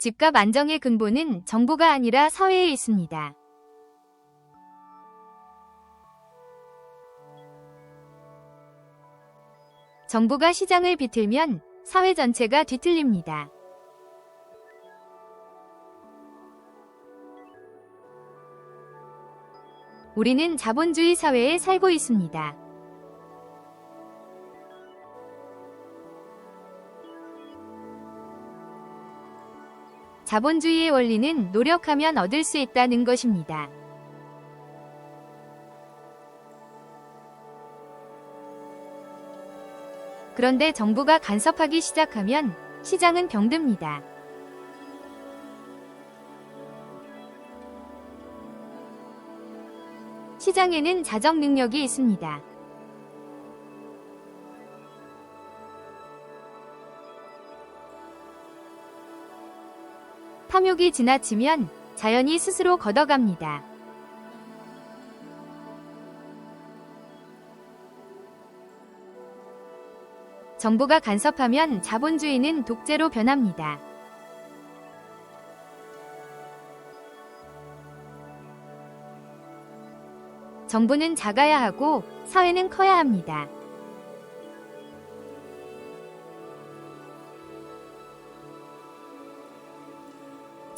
집값 안정의 근본은 정부가 아니라 사회에 있습니다. 정부가 시장을 비틀면 사회 전체가 뒤틀립니다. 우리는 자본주의 사회에 살고 있습니다. 자본주의의 원리는 노력하면 얻을 수 있다는 것입니다. 그런데 정부가 간섭하기 시작하면 시장은 병듭니다. 시장에는 자정 능력이 있습니다. 탐욕이 지나치면 자연이 스스로 걷어갑니다. 정부가 간섭하면 자본주의는 독재로 변합니다. 정부는 작아야 하고 사회는 커야 합니다.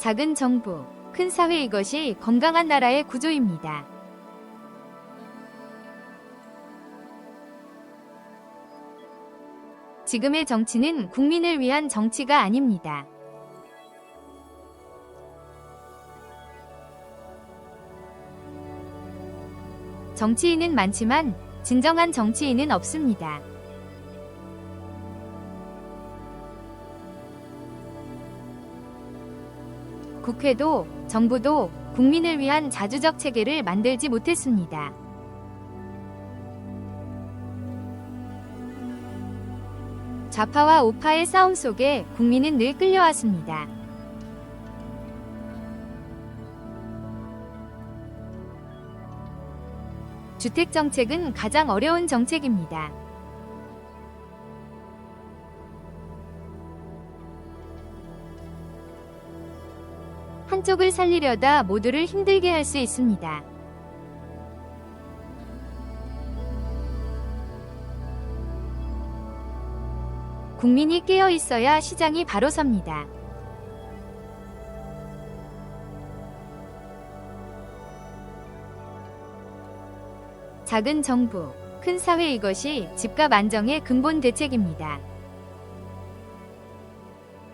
작은 정부, 큰 사회 이것이 건강한 나라의 구조입니다. 지금의 정치는 국민을 위한 정치가 아닙니다. 정치인은 많지만 진정한 정치인은 없습니다. 국회도 정부도 국민을 위한 자주적 체계를 만들지 못했습니다. 좌파와 우파의 싸움 속에 국민은 늘 끌려왔습니다. 주택 정책은 가장 어려운 정책입니다. 한쪽을 살리려다 모두를 힘들게 할 수 있습니다. 국민이 깨어 있어야 시장이 바로 섭니다. 작은 정부, 큰 사회 이것이 집값 안정의 근본 대책입니다.